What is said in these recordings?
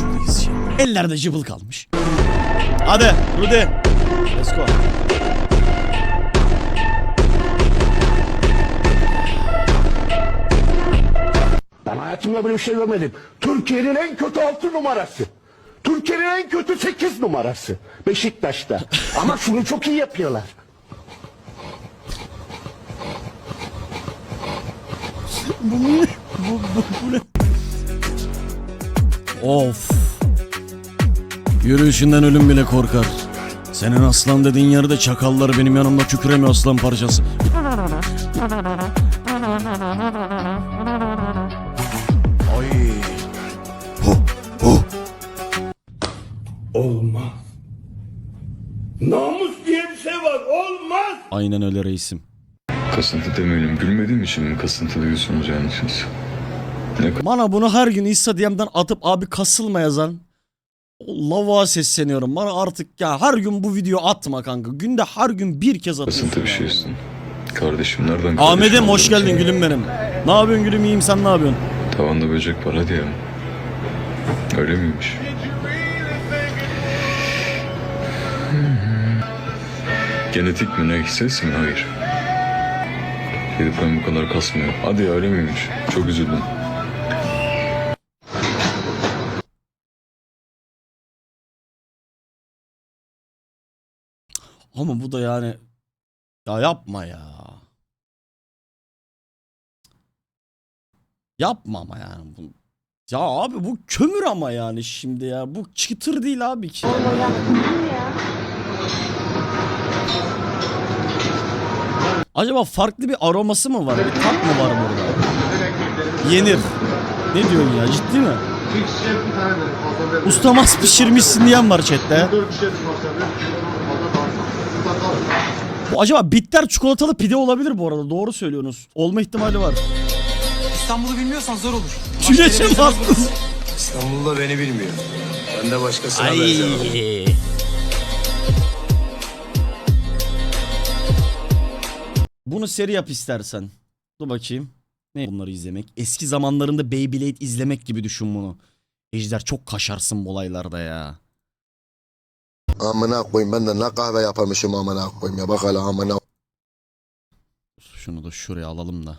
şuradayız ya. Ellerde cıbıl kalmış. Hadi Rudy. Let's go. Ben hayatımda böyle bir şey görmedim. Türkiye'nin en kötü altı numarası. Türkiye'nin en kötü sekiz numarası. Beşiktaş'ta. Ama şunu çok iyi yapıyorlar. Of. Yürüyüşünden ölüm bile korkar. Senin aslan dediğin yerde çakallar benim yanımda kükremiyor aslan parçası. Ay. Olmaz. Namus diye bir şey var. Olmaz. Aynen öyle reisim. Kasıntı demeyelim. Gülmediğim için mi kasıntı diyorsunuz yani siz? Bana bunu her gün Instagram'dan atıp abi kasılma yazan o lavuğa sesleniyorum. Bana artık ya her gün bu video atma kanka. Günde her gün bir kez atıyorsun. kasıntı bir şeysin? Kardeşim nereden Ahmet'im hoş geldin sen? gülüm benim. Ne yapıyorsun gülüm iyiyim sen ne yapıyorsun? Tavanda böcek var hadi ya. Öyle miymiş? Genetik mi ne? Ses mi? Hayır. Ben bu kadar kasmıyorum. Hadi ya öyle miymiş? Çok üzüldüm. Ama bu da yani ya yapma ya. Yapma ama yani bu. Ya abi bu kömür ama yani şimdi ya. Bu çıtır değil abi ki. Acaba farklı bir aroması mı var? Bir tat mı var burada? Yenir. Ne diyorsun ya? Ciddi mi? Ustamaz pişirmişsin diyen var chatte. Bu acaba bitter çikolatalı pide olabilir bu arada. Doğru söylüyorsunuz. Olma ihtimali var. İstanbul'u bilmiyorsan zor olur. Yere attın? İstanbul'da beni bilmiyor. Ben de başkasına benzemem. Ay. Bunu seri yap istersen. Dur bakayım. Ne bunları izlemek? Eski zamanlarında Beyblade izlemek gibi düşün bunu. Ejder çok kaşarsın bu olaylarda ya. Amına koyayım ben de ne kahve yaparmışım amına koyayım ya bak hele amına Şunu da şuraya alalım da.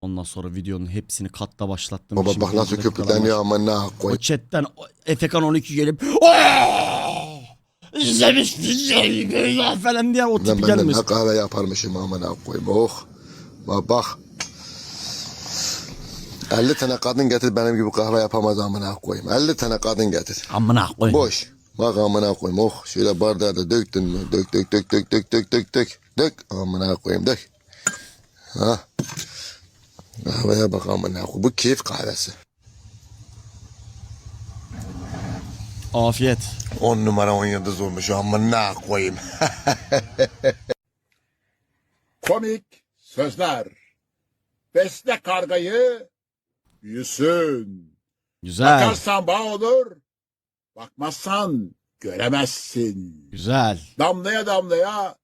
Ondan sonra videonun hepsini katla başlattım. baba Şimdi bak nasıl köpürtleniyor amına O koyayım. chatten Efekan 12 gelip "Aa! İzlemişsin ya falan diye o Ben, tipi ben de gelmesin. ne kahve yaparmışım amına koyayım oh. Bak bak. 50 tane kadın getir benim gibi kahve yapamaz amına koyayım. 50 tane kadın getir. Amına koyayım. Boş. Bak amına koyayım oh. Şöyle bardağı da döktün mü? Dök dök dök dök dök dök dök dök. Dök amına koyayım dök. Ha. Kahveye bak amına koyayım. Bu keyif kahvesi. Afiyet. 10 numara 10 yıldız olmuş amına koyayım. Komik sözler. Besle kargayı, büyüsün. Güzel. Bakarsan bağ olur, bakmazsan göremezsin. Güzel. Damlaya damlaya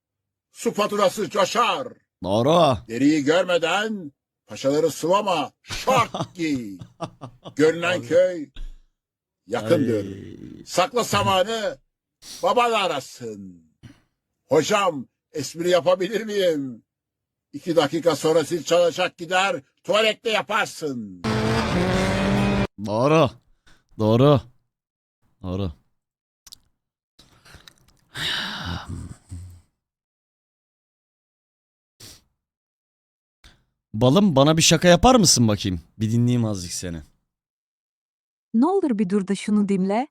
su faturası coşar. Doğru. Deriyi görmeden paşaları sıvama, şart giy. Görünen köy yakındır. Ay. Sakla samanı, baban arasın. Hocam, espri yapabilir miyim? İki dakika sonra zil çalacak gider, tuvalette yaparsın. Doğru. Doğru. Doğru. Balım bana bir şaka yapar mısın bakayım? Bir dinleyeyim azıcık seni. Ne olur bir dur da şunu dinle.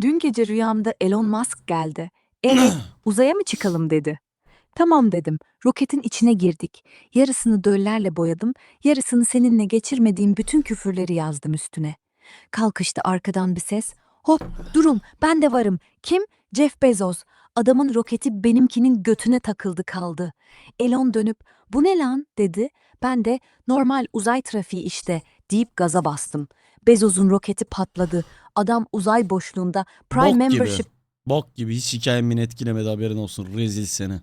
Dün gece rüyamda Elon Musk geldi. Evet, uzaya mı çıkalım dedi. Tamam dedim. Roketin içine girdik. Yarısını döllerle boyadım, yarısını seninle geçirmediğim bütün küfürleri yazdım üstüne. Kalkıştı arkadan bir ses. Hop, durun, ben de varım. Kim? Jeff Bezos. Adamın roketi benimkinin götüne takıldı kaldı. Elon dönüp, bu ne lan dedi. Ben de normal uzay trafiği işte deyip gaza bastım. Bezos'un roketi patladı. Adam uzay boşluğunda Prime Bok Membership gibi. Bok gibi hiç hikayemin etkilemedi haberin olsun. Rezil seni.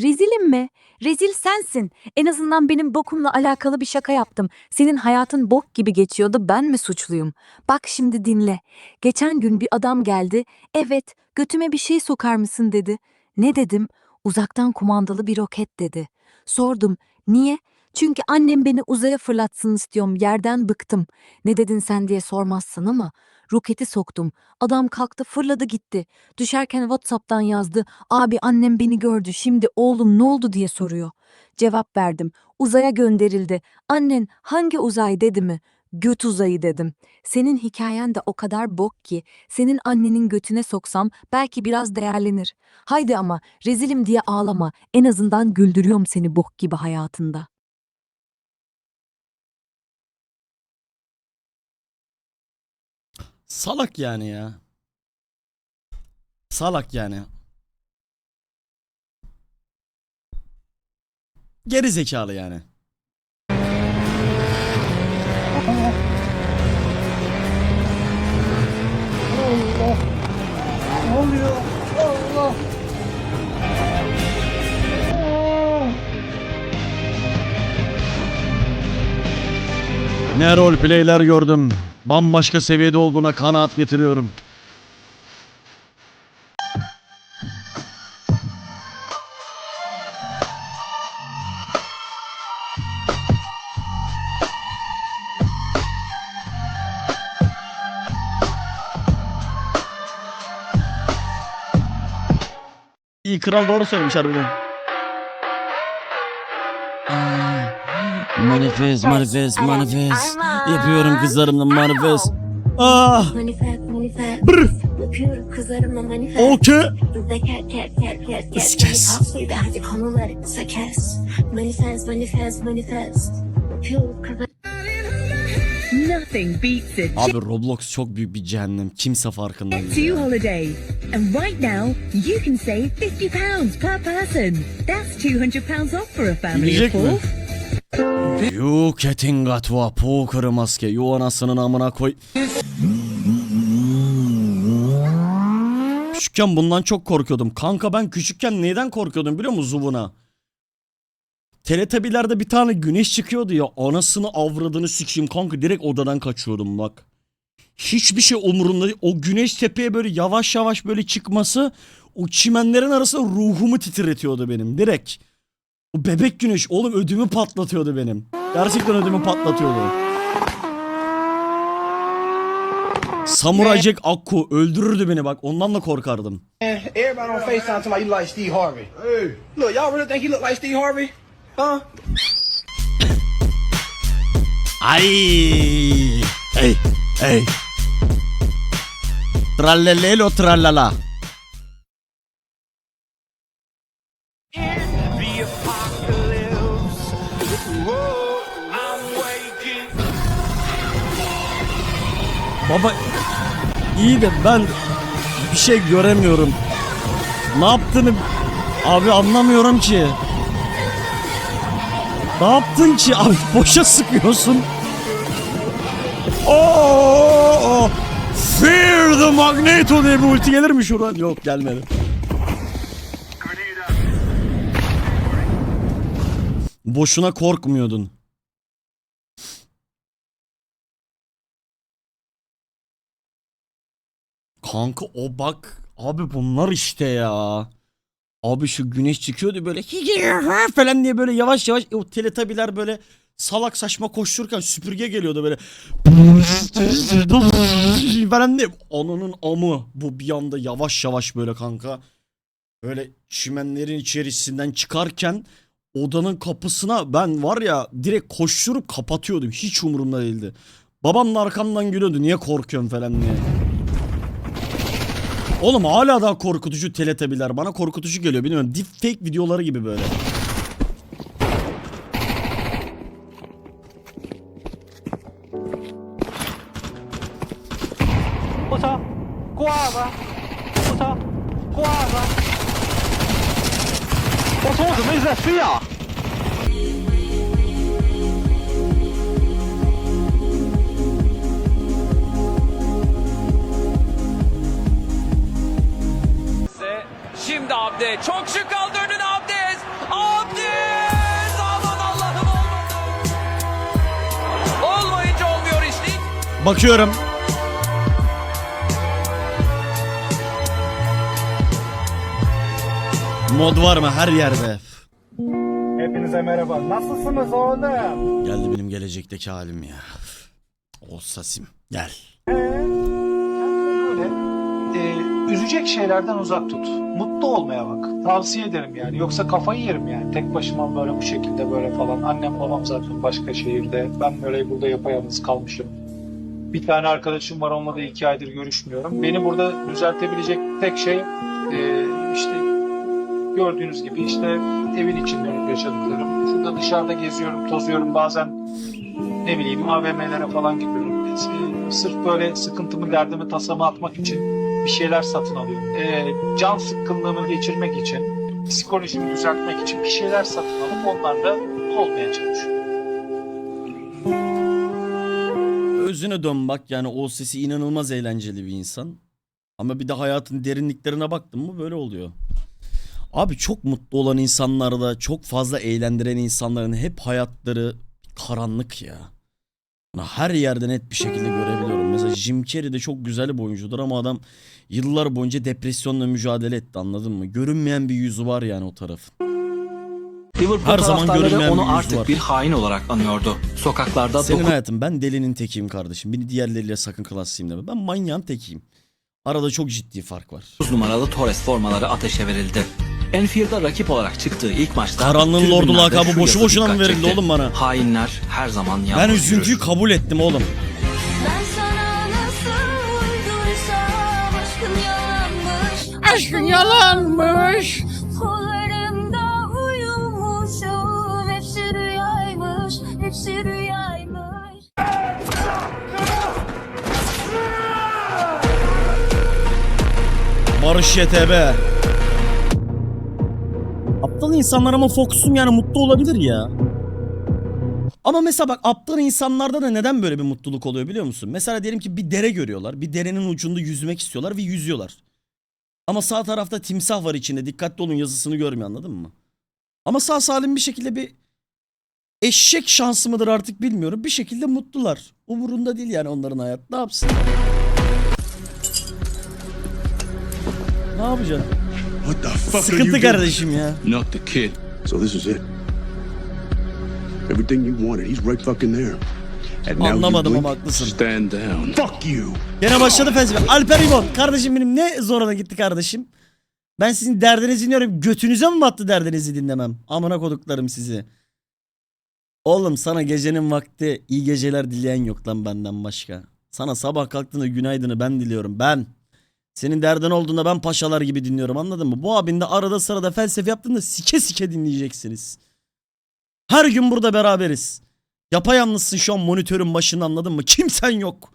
Rezilim mi? Rezil sensin. En azından benim bokumla alakalı bir şaka yaptım. Senin hayatın bok gibi geçiyordu, ben mi suçluyum? Bak şimdi dinle. Geçen gün bir adam geldi. Evet, götüme bir şey sokar mısın dedi. Ne dedim? Uzaktan kumandalı bir roket dedi. Sordum, niye? Çünkü annem beni uzaya fırlatsın istiyorum, yerden bıktım. Ne dedin sen diye sormazsın ama roketi soktum. Adam kalktı fırladı gitti. Düşerken WhatsApp'tan yazdı. Abi annem beni gördü. Şimdi oğlum ne oldu diye soruyor. Cevap verdim. Uzaya gönderildi. Annen hangi uzay dedi mi? Göt uzayı dedim. Senin hikayen de o kadar bok ki senin annenin götüne soksam belki biraz değerlenir. Haydi ama rezilim diye ağlama. En azından güldürüyorum seni bok gibi hayatında. Salak yani ya. Salak yani. Geri zekalı yani. Ne roleplayler gördüm. Bambaşka seviyede olduğuna kanaat getiriyorum. İyi kral doğru söylemiş harbiden. Manifest, manifest, manifest. Yapıyorum kızlarımla manifest. Ah, Manifest, manifest. brr, Yapıyorum kızlarımla manifest. okey. Kes, hadi konuları kes. Manifest, manifest, manifest. Yapıyorum kızlarımla Nothing beats a Abi Roblox çok büyük bir cehennem. Kimse farkında değil. Jet2 ya. holiday. And right now, you can save £50 pounds per person. That's £200 pounds off for a family of four. You getting gatwa poker maske. Yo anasının amına koy. Küçükken bundan çok korkuyordum. Kanka ben küçükken neyden korkuyordum biliyor musun Zubuna? Teletabilerde bir tane güneş çıkıyordu ya. Anasını avradını sikeyim kanka. Direkt odadan kaçıyordum bak. Hiçbir şey umurumda değil. O güneş tepeye böyle yavaş yavaş böyle çıkması o çimenlerin arasında ruhumu titretiyordu benim direkt. O bebek güneş oğlum ödümü patlatıyordu benim. Gerçekten ödümü patlatıyordu. Samuray Jack Akku öldürürdü beni bak ondan da korkardım. Everybody on FaceTime talking about you like Steve Harvey. Hey. Look, y'all really think he look like Steve Harvey? Huh? Ay! Ey! Ey! Trallelelo trallala. Baba iyi de ben bir şey göremiyorum. Ne yaptığını abi anlamıyorum ki. Ne yaptın ki abi boşa sıkıyorsun. Oo! Fear the Magneto diye bir ulti gelir mi şuradan? Yok gelmedi. Boşuna korkmuyordun. Kanka o bak abi bunlar işte ya. Abi şu güneş çıkıyordu böyle falan diye böyle yavaş yavaş o teletabiler böyle salak saçma koştururken süpürge geliyordu böyle falan diye ananın amı bu bir anda yavaş yavaş böyle kanka böyle çimenlerin içerisinden çıkarken odanın kapısına ben var ya direkt koşturup kapatıyordum hiç umurumda değildi. Babam da arkamdan gülüyordu niye korkuyorsun falan diye. Oğlum hala daha korkutucu teletebiler. Bana korkutucu geliyor bilmiyorum. Deepfake videoları gibi böyle. Şimdi geldi. Çok şık kaldı önüne Abdez. Abdez! Aman Allah'ım olmadı. Olmayınca olmuyor işte. Bakıyorum. Mod var mı her yerde? Hepinize merhaba. Nasılsınız oğlum? Geldi benim gelecekteki halim ya. Olsa sim. Gel. Ee, ee üzecek şeylerden uzak tut. Mutlu olmaya bak. Tavsiye ederim yani. Yoksa kafayı yerim yani. Tek başıma böyle bu şekilde böyle falan. Annem babam zaten başka şehirde. Ben böyle burada yapayalnız kalmışım. Bir tane arkadaşım var onunla da iki aydır görüşmüyorum. Beni burada düzeltebilecek tek şey e, işte gördüğünüz gibi işte evin içinde yaşadıklarım. Şurada dışarıda geziyorum, tozuyorum. Bazen ne bileyim AVM'lere falan gidiyorum. Sırf böyle sıkıntımı, derdimi, tasamı atmak için bir şeyler satın alıyorum. E, can sıkkınlığımı geçirmek için, psikolojimi düzeltmek için bir şeyler satın alıp onlarla olmaya çalışıyorum. Özüne dön bak yani o sesi inanılmaz eğlenceli bir insan. Ama bir de hayatın derinliklerine baktın mı böyle oluyor. Abi çok mutlu olan insanlarda çok fazla eğlendiren insanların hep hayatları karanlık ya. Her yerde net bir şekilde görebiliyorum. Mesela Jim Carrey de çok güzel bir oyuncudur ama adam yıllar boyunca depresyonla mücadele etti anladın mı? Görünmeyen bir yüzü var yani o tarafın. Liverpool Her zaman görünmeyen bir onu yüz artık var. bir hain olarak anıyordu. Sokaklarda Senin hayatın ben delinin tekiyim kardeşim. Beni diğerleriyle sakın kıyaslayayım deme. Ben manyağın tekiyim. Arada çok ciddi fark var. 9 numaralı Torres formaları ateşe verildi. Enfield'a rakip olarak çıktığı ilk maçta Karanlığın lordu lakabı şu boşu boşuna mı verildi çekti. oğlum bana? Hainler her zaman Ben yalnız üzüntüyü yürür. kabul ettim oğlum. Ben sana nasıl uyduysam aşkın yalanmış. Aşkın yalanmış. Kollarımda uyumuşum. Hepsi rüyaymış. Hepsi rüyaymış. Barış YTB. Aptal insanlar ama fokusum yani mutlu olabilir ya. Ama mesela bak aptal insanlarda da neden böyle bir mutluluk oluyor biliyor musun? Mesela diyelim ki bir dere görüyorlar. Bir derenin ucunda yüzmek istiyorlar ve yüzüyorlar. Ama sağ tarafta timsah var içinde. Dikkatli olun yazısını görmüyor anladın mı? Ama sağ salim bir şekilde bir eşek şansı mıdır artık bilmiyorum. Bir şekilde mutlular. Umurunda değil yani onların hayat. Ne yapsın? Ne yapacaksın? What the fuck Sıkıntı kardeşim ya. Not the kid. So this is it. Everything you wanted, he's right fucking there. And now you Anlamadım ama haklısın. Stand down. Fuck you. Gene başladı felsefe. Alper İbon. Kardeşim benim ne zoruna gitti kardeşim. Ben sizin derdinizi dinliyorum. Götünüze mi battı derdinizi dinlemem? Amına koduklarım sizi. Oğlum sana gecenin vakti iyi geceler dileyen yok lan benden başka. Sana sabah kalktığında günaydını ben diliyorum. Ben. Senin derdin olduğunda ben paşalar gibi dinliyorum anladın mı? Bu abin de arada sırada felsefe yaptığında sike sike dinleyeceksiniz. Her gün burada beraberiz. Yapayalnızsın şu an monitörün başında anladın mı? Kimsen yok.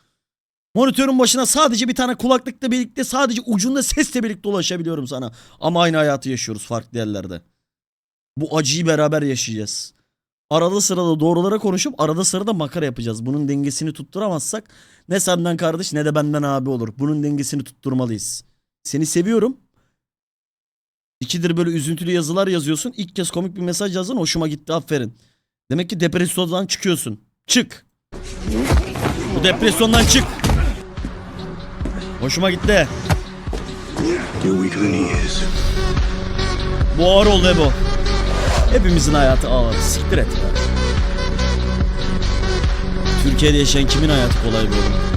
Monitörün başına sadece bir tane kulaklıkla birlikte sadece ucunda sesle birlikte ulaşabiliyorum sana. Ama aynı hayatı yaşıyoruz farklı yerlerde. Bu acıyı beraber yaşayacağız. Arada sırada doğrulara konuşup arada sırada makara yapacağız. Bunun dengesini tutturamazsak ne senden kardeş ne de benden abi olur. Bunun dengesini tutturmalıyız. Seni seviyorum. İkidir böyle üzüntülü yazılar yazıyorsun. İlk kez komik bir mesaj yazdın hoşuma gitti aferin. Demek ki depresyondan çıkıyorsun. Çık. Bu depresyondan çık. Hoşuma gitti. Bu ağır oldu Ebo. Hepimizin hayatı ağır. Siktir et be. Türkiye'de yaşayan kimin hayatı kolay böyle?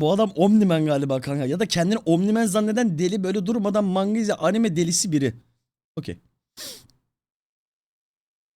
Bu adam Omniman galiba kanka. Ya da kendini Omniman zanneden deli böyle durmadan manga izle anime delisi biri. Okey.